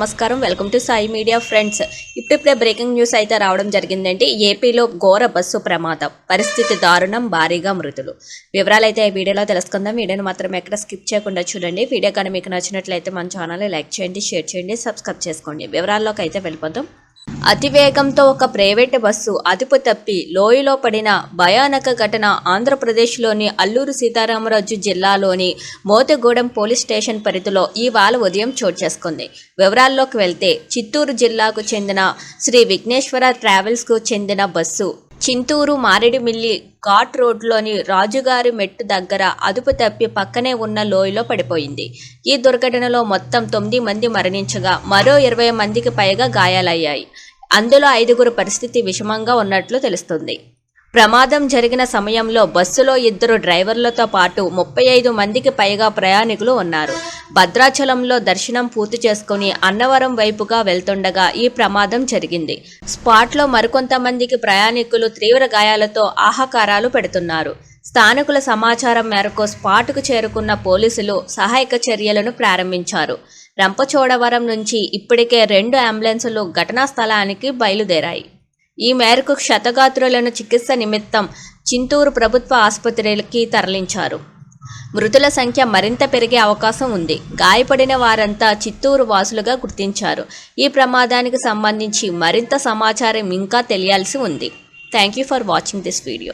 నమస్కారం. Welcome to Sai media friends ఇప్పుడిప్పుడే breaking news అయితే రావడం జరిగిందండి. ఏపీలో ఘోర బస్సు ప్రమాదం. పరిస్థితి దారుణం భారీగా మృతులు. వివరాలు అయితే ఈ వీడియోలో తెలుసుకుందాం. వీడియోని మాత్రం ఎక్కడ స్కిప్ చేయకుండా చూడండి. వీడియో కానీ మీకు నచ్చినట్లయితే మన ఛానల్ని లైక్ చేయండి షేర్ చేయండి సబ్స్క్రైబ్ చేసుకోండి. వివరాల్లోకి అయితే వెళ్ళిపోతాం అతివేగంతో ఒక ప్రైవేటు బస్సు అదుపు తప్పి లోయలో పడిన భయానక ఘటన ఆంధ్రప్రదేశ్లోని అల్లూరు సీతారామరాజు జిల్లాలోని మోతగూడెం పోలీస్ స్టేషన్ పరిధిలో ఇవాళ ఉదయం చోటు చేసుకుంది. వివరాల్లోకి వెళ్తే చిత్తూరు జిల్లాకు చెందిన శ్రీ విఘ్నేశ్వర ట్రావెల్స్కు చెందిన బస్సు చింతూరు మారేడుమిల్లి ఘాట్ రోడ్లోని రాజుగారి మెట్టు దగ్గర అదుపు తప్పి పక్కనే ఉన్న లోయలో పడిపోయింది. ఈ దుర్ఘటనలో మొత్తం తొమ్మిది మంది మరణించగా మరో ఇరవై మందికి పైగా గాయాలయ్యాయి. అందులో ఐదుగురు పరిస్థితి విషమంగా ఉన్నట్లు తెలుస్తుంది. ప్రమాదం జరిగిన సమయంలో బస్సులో ఇద్దరు డ్రైవర్లతో పాటు ముప్పై ఐదు మందికి పైగా ప్రయాణికులు ఉన్నారు. భద్రాచలంలో దర్శనం పూర్తి చేసుకుని అన్నవరం వైపుగా వెళ్తుండగా ఈ ప్రమాదం జరిగింది. స్పాట్లో మరికొంతమందికి ప్రయాణికులు తీవ్ర గాయాలతో ఆహాకారాలు పెడుతున్నారు. స్థానికుల సమాచారం మేరకు స్పాట్కు చేరుకున్న పోలీసులు సహాయక చర్యలను ప్రారంభించారు. రంపచోడవరం నుంచి ఇప్పటికే రెండు అంబులెన్సులు ఘటనా స్థలానికి బయలుదేరాయి. ఈ మేరకు క్షతగాత్రులను చికిత్స నిమిత్తం చింతూరు ప్రభుత్వ ఆసుపత్రికి తరలించారు. మృతుల సంఖ్య మరింత పెరిగే అవకాశం ఉంది. గాయపడిన వారంతా చిత్తూరు వాసులుగా గుర్తించారు. ఈ ప్రమాదానికి సంబంధించి మరింత సమాచారం ఇంకా తెలియాల్సి ఉంది. Thank you for watching this video